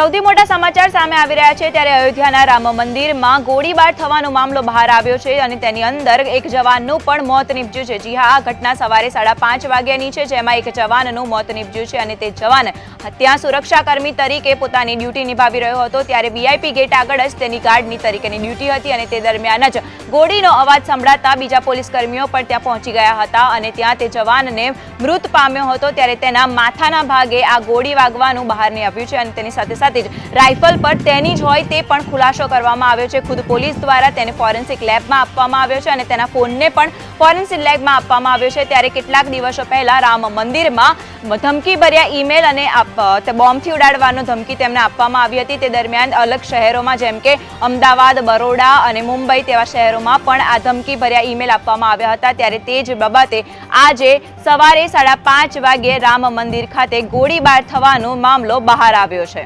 સૌથી મોટા સમાચાર સામે આવી રહ્યા છે ત્યારે અયોધ્યાના રામ મંદિરમાં ગોળીબાર થવાનો મામલો બહાર આવ્યો છે અને તેની અંદર એક જવાનનું પણ મોત નીપજ્યું છે. જી હા, આ ઘટના સવારે સાડા પાંચ વાગ્યાની છે, જેમાં એક જવાનનું મોત નીપજ્યું છે અને તે જવાન ત્યાં સુરક્ષાકર્મી તરીકે પોતાની ડ્યુટી નિભાવી રહ્યો હતો. ત્યારે વીઆઈપી ગેટ આગળ જ તેની ગાર્ડની તરીકેની ડ્યુટી હતી અને તે દરમિયાન જ ગોળીનો અવાજ સંભળાતા બીજા પોલીસ કર્મીઓ પણ ત્યાં પહોંચી ગયા હતા અને ત્યાં તે જવાનને મૃત પામ્યો હતો. ત્યારે તેના માથાના ભાગે આ ગોળી વાગવાનું બહાર આવ્યું છે અને તેની સાથે સાથે જ. રાઇફલ પર તેની જ હોય તે પણ ખુલાસો કરવામાં આવ્યો છે. ખુદ પોલીસ દ્વારા તેને ફોરેન્સિક લેબમાં આપવામાં આવ્યો છે અને તેના ફોનને પણ ફોરેન્સિક લેબમાં આપવામાં આવ્યો છે. ત્યારે કેટલાક દિવસો પહેલા રામ મંદિરમાં ધમકીભર્યા ઈમેલ અને બોમ્બથી ઉડાડવાનો ધમકી તેમને આપવામાં આવી હતી. તે દરમિયાન અલગ શહેરોમાં જેમ કે અમદાવાદ, બરોડા અને મુંબઈ તેવા શહેરોમાં પણ આ ધમકીભર્યા ઈમેલ આપવામાં આવ્યા હતા. ત્યારે તે જ બાબતે આજે સવારે સાડા પાંચ વાગ્યે રામ મંદિર ખાતે ગોળીબાર થવાનો મામલો બહાર આવ્યો છે.